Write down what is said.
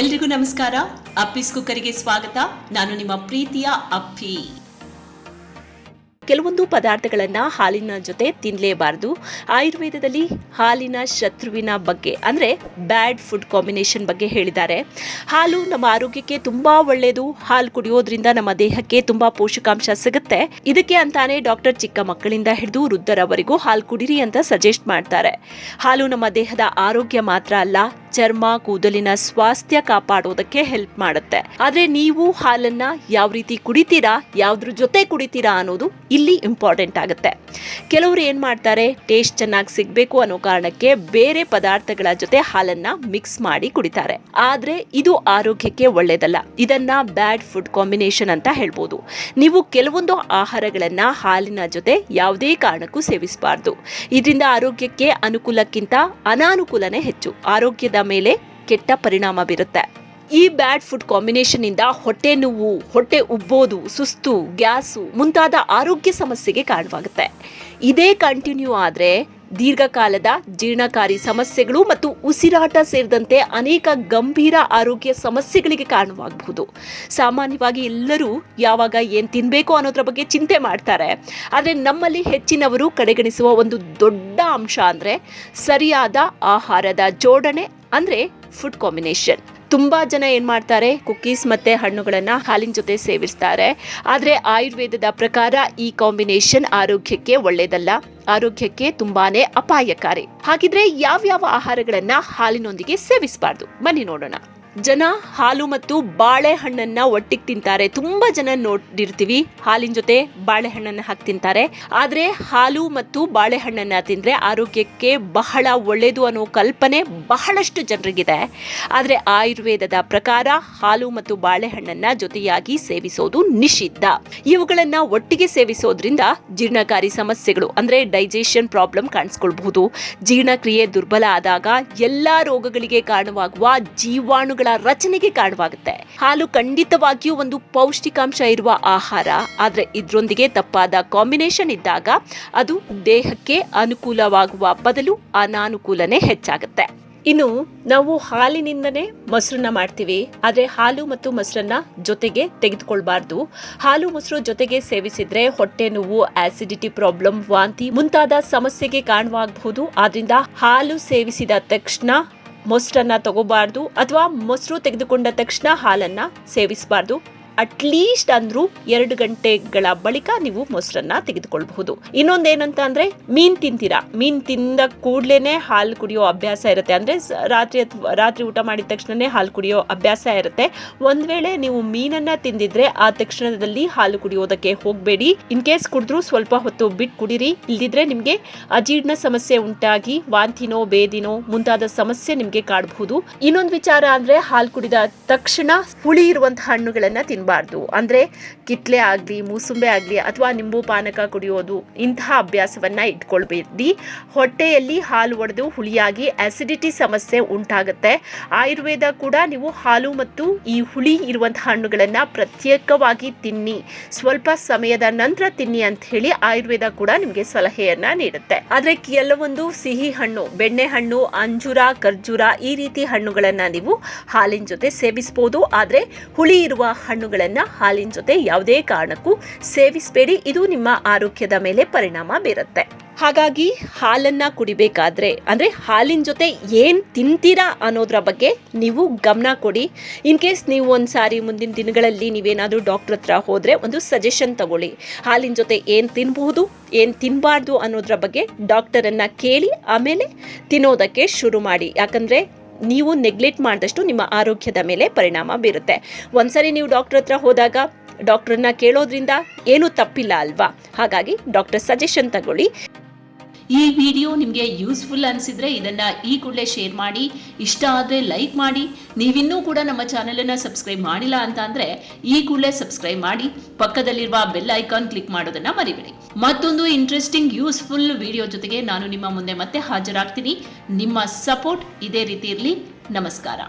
ಎಲ್ರಿಗೂ ನಮಸ್ಕಾರ. ಅಪ್ಪಿಸ್ ಕುಕ್ಕರಿಗೆ ಸ್ವಾಗತ. ನಾನು ನಿಮ್ಮ ಪ್ರೀತಿಯ ಅಪ್ಪಿ. ಕೆಲವೊಂದು ಪದಾರ್ಥಗಳನ್ನು ಹಾಲಿನ ಜೊತೆ ತಿನ್ನಲೇಬಾರದು ಆಯುರ್ವೇದದಲ್ಲಿ ಹಾಲಿನ ಶತ್ರುವಿನ ಬಗ್ಗೆ, ಅಂದರೆ ಬ್ಯಾಡ್ ಫುಡ್ ಕಾಂಬಿನೇಷನ್ ಬಗ್ಗೆ ಹೇಳಿದ್ದಾರೆ. ಹಾಲು ನಮ್ಮ ಆರೋಗ್ಯಕ್ಕೆ ತುಂಬಾ ಒಳ್ಳೆಯದು ಹಾಲು ಕುಡಿಯೋದ್ರಿಂದ ನಮ್ಮ ದೇಹಕ್ಕೆ ತುಂಬಾ ಪೋಷಕಾಂಶ ಸಿಗುತ್ತೆ. ಇದಕ್ಕೆ ಅಂತಾನೆ ಡಾಕ್ಟರ್ ಚಿಕ್ಕ ಮಕ್ಕಳಿಂದ ಹಿಡಿದು ವೃದ್ಧರವರೆಗೂ ಹಾಲು ಕುಡಿರಿ ಅಂತ ಸಜೆಸ್ಟ್ ಮಾಡ್ತಾರೆ. ಹಾಲು ನಮ್ಮ ದೇಹದ ಆರೋಗ್ಯ ಮಾತ್ರ ಅಲ್ಲ, ಚರ್ಮ, ಕೂದಲಿನ ಸ್ವಾಸ್ಥ್ಯ ಕಾಪಾಡೋದಕ್ಕೆ ಹೆಲ್ಪ್ ಮಾಡುತ್ತೆ. ಆದ್ರೆ ನೀವು ಹಾಲನ್ನ ಯಾವ ರೀತಿ ಕುಡಿತೀರಾ, ಯಾವ್ದ್ರ ಜೊತೆ ಕುಡಿತೀರಾ ಅನ್ನೋದು ಇಲ್ಲಿ ಇಂಪಾರ್ಟೆಂಟ್ ಆಗುತ್ತೆ. ಕೆಲವರು ಏನು ಮಾಡ್ತಾರೆ ಟೇಸ್ಟ್ ಚೆನ್ನಾಗಿ ಸಿಗಬೇಕು ಅನ್ನೋ ಕಾರಣಕ್ಕೆ ಬೇರೆ ಪದಾರ್ಥಗಳ ಜೊತೆ ಹಾಲನ್ನು ಮಿಕ್ಸ್ ಮಾಡಿ ಕುಡಿತಾರೆ. ಆದರೆ ಇದು ಆರೋಗ್ಯಕ್ಕೆ ಒಳ್ಳೆಯದಲ್ಲ ಇದನ್ನ ಬ್ಯಾಡ್ ಫುಡ್ ಕಾಂಬಿನೇಷನ್ ಅಂತ ಹೇಳ್ಬೋದು. ನೀವು ಕೆಲವೊಂದು ಆಹಾರಗಳನ್ನು ಹಾಲಿನ ಜೊತೆ ಯಾವುದೇ ಕಾರಣಕ್ಕೂ ಸೇವಿಸಬಾರ್ದು. ಇದರಿಂದ ಆರೋಗ್ಯಕ್ಕೆ ಅನುಕೂಲಕ್ಕಿಂತ ಅನಾನುಕೂಲನೇ ಹೆಚ್ಚು. ಆರೋಗ್ಯದ ಮೇಲೆ ಕೆಟ್ಟ ಪರಿಣಾಮ ಬೀರುತ್ತೆ. ಈ ಬ್ಯಾಡ್ ಫುಡ್ ಕಾಂಬಿನೇಷನ್ ಇಂದ ಹೊಟ್ಟೆ ನೋವು, ಹೊಟ್ಟೆ ಉಬ್ಬೋದು, ಸುಸ್ತು, ಗ್ಯಾಸು ಮುಂತಾದ ಆರೋಗ್ಯ ಸಮಸ್ಯೆಗೆ ಕಾರಣವಾಗುತ್ತೆ. ಇದೇ ಕಂಟಿನ್ಯೂ ಆದರೆ ದೀರ್ಘಕಾಲದ ಜೀರ್ಣಕಾರಿ ಸಮಸ್ಯೆಗಳು ಮತ್ತು ಉಸಿರಾಟ ಸೇರಿದಂತೆ ಅನೇಕ ಗಂಭೀರ ಆರೋಗ್ಯ ಸಮಸ್ಯೆಗಳಿಗೆ ಕಾರಣವಾಗಬಹುದು. ಸಾಮಾನ್ಯವಾಗಿ ಎಲ್ಲರೂ ಯಾವಾಗ ಏನು ತಿನ್ನಬೇಕು ಅನ್ನೋದ್ರ ಬಗ್ಗೆ ಚಿಂತೆ ಮಾಡ್ತಾರೆ. ಆದರೆ ನಮ್ಮಲ್ಲಿ ಹೆಚ್ಚಿನವರು ಕಡೆಗಣಿಸುವ ಒಂದು ದೊಡ್ಡ ಅಂಶ ಅಂದರೆ ಸರಿಯಾದ ಆಹಾರದ ಜೋಡಣೆ ಅಂದರೆ ಫುಡ್ ಕಾಂಬಿನೇಷನ್. ತುಂಬಾ ಜನ ಏನ್ ಮಾಡ್ತಾರೆ? ಕುಕ್ಕೀಸ್ ಮತ್ತೆ ಹಣ್ಣುಗಳನ್ನ ಹಾಲಿನ ಜೊತೆ ಸೇವಿಸ್ತಾರೆ. ಆದ್ರೆ ಆಯುರ್ವೇದದ ಪ್ರಕಾರ ಈ ಕಾಂಬಿನೇಷನ್ ಆರೋಗ್ಯಕ್ಕೆ ಒಳ್ಳೇದಲ್ಲ. ಆರೋಗ್ಯಕ್ಕೆ ತುಂಬಾನೇ ಅಪಾಯಕಾರಿ. ಹಾಗಿದ್ರೆ ಯಾವ್ಯಾವ ಆಹಾರಗಳನ್ನ ಹಾಲಿನೊಂದಿಗೆ ಸೇವಿಸಬಾರ್ದು? ಬನ್ನಿ ನೋಡೋಣ. ಜನ ಹಾಲು ಮತ್ತು ಬಾಳೆಹಣ್ಣನ್ನ ಒಟ್ಟಿಗೆ ತಿಂತಾರೆ. ತುಂಬಾ ಜನ ನೋಡಿರ್ತೀವಿ ಹಾಲಿನ ಜೊತೆ ಬಾಳೆಹಣ್ಣನ್ನ ಹಾಕಿ ತಿಂತಾರೆ. ಆದ್ರೆ ಹಾಲು ಮತ್ತು ಬಾಳೆಹಣ್ಣನ್ನ ತಿಂದ್ರೆ ಆರೋಗ್ಯಕ್ಕೆ ಬಹಳ ಒಳ್ಳೆಯದು ಅನ್ನೋ ಕಲ್ಪನೆ ಬಹಳಷ್ಟು ಜನರಿಗಿದೆ. ಆದ್ರೆ ಆಯುರ್ವೇದದ ಪ್ರಕಾರ ಹಾಲು ಮತ್ತು ಬಾಳೆಹಣ್ಣನ್ನ ಜೊತೆಯಾಗಿ ಸೇವಿಸೋದು ನಿಷಿದ್ಧ. ಇವುಗಳನ್ನ ಒಟ್ಟಿಗೆ ಸೇವಿಸೋದ್ರಿಂದ ಜೀರ್ಣಕಾರಿ ಸಮಸ್ಯೆಗಳು ಅಂದ್ರೆ ಡೈಜೆಷನ್ ಪ್ರಾಬ್ಲಮ್ ಕಾಣಿಸ್ಕೊಳ್ಬಹುದು. ಜೀರ್ಣಕ್ರಿಯೆ ದುರ್ಬಲ ಆದಾಗ ಎಲ್ಲಾ ರೋಗಗಳಿಗೆ ಕಾರಣವಾಗುವ ಜೀವಾಣುಗಳ ರಚನೆಗೆ ಕಾರಣವಾಗುತ್ತೆ. ಹಾಲು ಖಂಡಿತವಾಗಿಯೂ ಒಂದು ಪೌಷ್ಟಿಕಾಂಶ ಇರುವ ಆಹಾರ. ಆದರೆ ಇದರೊಂದಿಗೆ ತಪ್ಪಾದ ಕಾಂಬಿನೇಷನ್ ಇದ್ದಾಗ ಅದು ದೇಹಕ್ಕೆ ಅನುಕೂಲವಾಗುವ ಬದಲು ಅನಾನುಕೂಲನೇ ಹೆಚ್ಚಾಗುತ್ತೆ. ಇನ್ನು ನಾವು ಹಾಲಿನಿಂದನೇ ಮೊಸರನ್ನ ಮಾಡ್ತೀವಿ. ಆದರೆ ಹಾಲು ಮತ್ತು ಮೊಸರನ್ನ ಜೊತೆಗೆ ತೆಗೆದುಕೊಳ್ಬಾರ್ದು. ಹಾಲು ಮೊಸರು ಜೊತೆಗೆ ಸೇವಿಸಿದ್ರೆ ಹೊಟ್ಟೆ ನೋವು ಆಸಿಡಿಟಿ ಪ್ರಾಬ್ಲಮ್ ವಾಂತಿ ಮುಂತಾದ ಸಮಸ್ಯೆಗೆ ಕಾರಣವಾಗಬಹುದು. ಆದ್ರಿಂದ ಹಾಲು ಸೇವಿಸಿದ ತಕ್ಷಣ ಮೊಸರನ್ನ ತಗೋಬಾರ್ದು ಅಥವಾ ಮೊಸರು ತೆಗೆದುಕೊಂಡ ತಕ್ಷಣ ಹಾಲನ್ನ ಸೇವಿಸಬಾರ್ದು. ಅಟ್ಲೀಸ್ಟ್ ಅಂದ್ರೂ ಎರಡು ಗಂಟೆಗಳ ಬಳಿಕ ನೀವು ಮೊಸರನ್ನ ತೆಗೆದುಕೊಳ್ಬಹುದು. ಇನ್ನೊಂದೇನಂತ ಅಂದ್ರೆ ಮೀನ್ ತಿಂತೀರಾ? ಮೀನ್ ತಿಂದ ಕೂಡ್ಲೇನೆ ಹಾಲು ಕುಡಿಯೋ ಅಭ್ಯಾಸ ಇರುತ್ತೆ. ಅಂದ್ರೆ ರಾತ್ರಿ ರಾತ್ರಿ ಊಟ ಮಾಡಿದ ತಕ್ಷಣನೇ ಹಾಲು ಕುಡಿಯೋ ಅಭ್ಯಾಸ ಇರುತ್ತೆ. ಒಂದ್ ವೇಳೆ ನೀವು ಮೀನನ್ನ ತಿಂದಿದ್ರೆ ಆ ತಕ್ಷಣದಲ್ಲಿ ಹಾಲು ಕುಡಿಯೋದಕ್ಕೆ ಹೋಗಬೇಡಿ. ಇನ್ ಕೇಸ್ ಕುಡಿದ್ರು ಸ್ವಲ್ಪ ಹೊತ್ತು ಬಿಟ್ಟು ಕುಡಿರಿ. ಇಲ್ದಿದ್ರೆ ನಿಮ್ಗೆ ಅಜೀರ್ಣ ಸಮಸ್ಯೆ ಉಂಟಾಗಿ ವಾಂತಿನೋ, ಬೇದಿನೋ ಮುಂತಾದ ಸಮಸ್ಯೆ ನಿಮ್ಗೆ ಕಾಡಬಹುದು. ಇನ್ನೊಂದು ವಿಚಾರ ಅಂದ್ರೆ ಹಾಲು ಕುಡಿದ ತಕ್ಷಣ ಹುಳಿ ಇರುವಂತಹ ಹಣ್ಣುಗಳನ್ನ ತಿನ್ನಬಾರ್ದು ಅಂದರೆ ಕಿತ್ಲೆ ಆಗಲಿ, ಮೂಸುಂಬೆ ಆಗಲಿ ಅಥವಾ ನಿಂಬು ಪಾನಕ ಕುಡಿಯೋದು, ಇಂತಹ ಅಭ್ಯಾಸವನ್ನು ಇಟ್ಕೊಳ್ಬೇಡಿ. ಹೊಟ್ಟೆಯಲ್ಲಿ ಹಾಲು ಒಡೆದು ಹುಳಿಯಾಗಿ ಆ್ಯಸಿಡಿಟಿ ಸಮಸ್ಯೆ ಉಂಟಾಗುತ್ತೆ. ಆಯುರ್ವೇದ ಕೂಡ ನೀವು ಹಾಲು ಮತ್ತು ಈ ಹುಳಿ ಇರುವಂತಹ ಹಣ್ಣುಗಳನ್ನು ಪ್ರತ್ಯೇಕವಾಗಿ ತಿನ್ನಿ. ಸ್ವಲ್ಪ ಸಮಯದ ನಂತರ ತಿನ್ನಿ ಅಂತ ಹೇಳಿ ಆಯುರ್ವೇದ ಕೂಡ ನಿಮಗೆ ಸಲಹೆಯನ್ನು ನೀಡುತ್ತೆ. ಆದರೆ ಕೆಲವೊಂದು ಸಿಹಿ ಹಣ್ಣು, ಬೆಣ್ಣೆ ಹಣ್ಣು, ಅಂಜೂರ, ಖರ್ಜೂರ ಈ ರೀತಿ ಹಣ್ಣುಗಳನ್ನು ನೀವು ಹಾಲಿನ ಜೊತೆ ಸೇವಿಸಬಹುದು ಆದರೆ ಹುಳಿ ಇರುವ ಹಣ್ಣುಗಳನ್ನ ಹಾಲಿನ ಜೊತೆ ಯಾವುದೇ ಕಾರಣಕ್ಕೂ ಸೇವಿಸಬೇಡಿ. ಇದು ನಿಮ್ಮ ಆರೋಗ್ಯದ ಮೇಲೆ ಪರಿಣಾಮ ಬೀರುತ್ತೆ. ಹಾಗಾಗಿ ಹಾಲನ್ನ ಕುಡಿಬೇಕಾದ್ರೆ, ಅಂದ್ರೆ ಹಾಲಿನ ಜೊತೆ ಏನ್ ತಿಂತೀರಾ ಅನ್ನೋದ್ರ ಬಗ್ಗೆ ನೀವು ಗಮನ ಕೊಡಿ. ಇನ್ ಕೇಸ್ ನೀವು ಒಂದ್ಸಾರಿ ಮುಂದಿನ ದಿನಗಳಲ್ಲಿ ನೀವೇನಾದ್ರೂ ಡಾಕ್ಟರ್ ಹತ್ರ ಹೋದ್ರೆ ಒಂದು ಸಜೆಷನ್ ತಗೊಳ್ಳಿ. ಹಾಲಿನ ಜೊತೆ ಏನ್ ತಿನ್ಬಹುದು, ಏನ್ ತಿನ್ಬಾರ್ದು ಅನ್ನೋದ್ರ ಬಗ್ಗೆ ಡಾಕ್ಟರನ್ನ ಕೇಳಿ ಆಮೇಲೆ ತಿನ್ನೋದಕ್ಕೆ ಶುರು ಮಾಡಿ. ಯಾಕಂದ್ರೆ ನೀವು ನೆಗ್ಲೆಕ್ಟ್ ಮಾಡಿದಷ್ಟು ನಿಮ್ಮ ಆರೋಗ್ಯದ ಮೇಲೆ ಪರಿಣಾಮ ಬೀರುತ್ತೆ. ಒಂದ್ಸರಿ ನೀವು ಡಾಕ್ಟರ್ ಹತ್ರ ಹೋದಾಗ ಡಾಕ್ಟರ್ನ ಕೇಳೋದ್ರಿಂದ ಏನೂ ತಪ್ಪಿಲ್ಲ ಅಲ್ವಾ? ಹಾಗಾಗಿ ಡಾಕ್ಟರ್ ಸಜೆಷನ್ ತಗೊಳ್ಳಿ. ಈ ವಿಡಿಯೋ ನಿಮಗೆ ಯೂಸ್ಫುಲ್ ಅನಿಸಿದ್ರೆ ಇದನ್ನು ಈ ಕೂಡಲೇ ಶೇರ್ ಮಾಡಿ, ಇಷ್ಟ ಆದರೆ ಲೈಕ್ ಮಾಡಿ, ನೀವಿನ್ನೂ ಕೂಡ ನಮ್ಮ ಚಾನಲನ್ನು ಸಬ್ಸ್ಕ್ರೈಬ್ ಮಾಡಿಲ್ಲ ಅಂತ ಅಂದರೆ ಈ ಕೂಡಲೇ ಸಬ್ಸ್ಕ್ರೈಬ್ ಮಾಡಿ, ಪಕ್ಕದಲ್ಲಿರುವ ಬೆಲ್ ಐಕಾನ್ ಕ್ಲಿಕ್ ಮಾಡೋದನ್ನ ಮರಿಬೇಡಿ. ಮತ್ತೊಂದು ಇಂಟ್ರೆಸ್ಟಿಂಗ್ ಯೂಸ್ಫುಲ್ ವಿಡಿಯೋ ಜೊತೆಗೆ ನಾನು ನಿಮ್ಮ ಮುಂದೆ ಮತ್ತೆ ಹಾಜರಾಗ್ತೀನಿ. ನಿಮ್ಮ ಸಪೋರ್ಟ್ ಇದೇ ರೀತಿ ಇರಲಿ. ನಮಸ್ಕಾರ.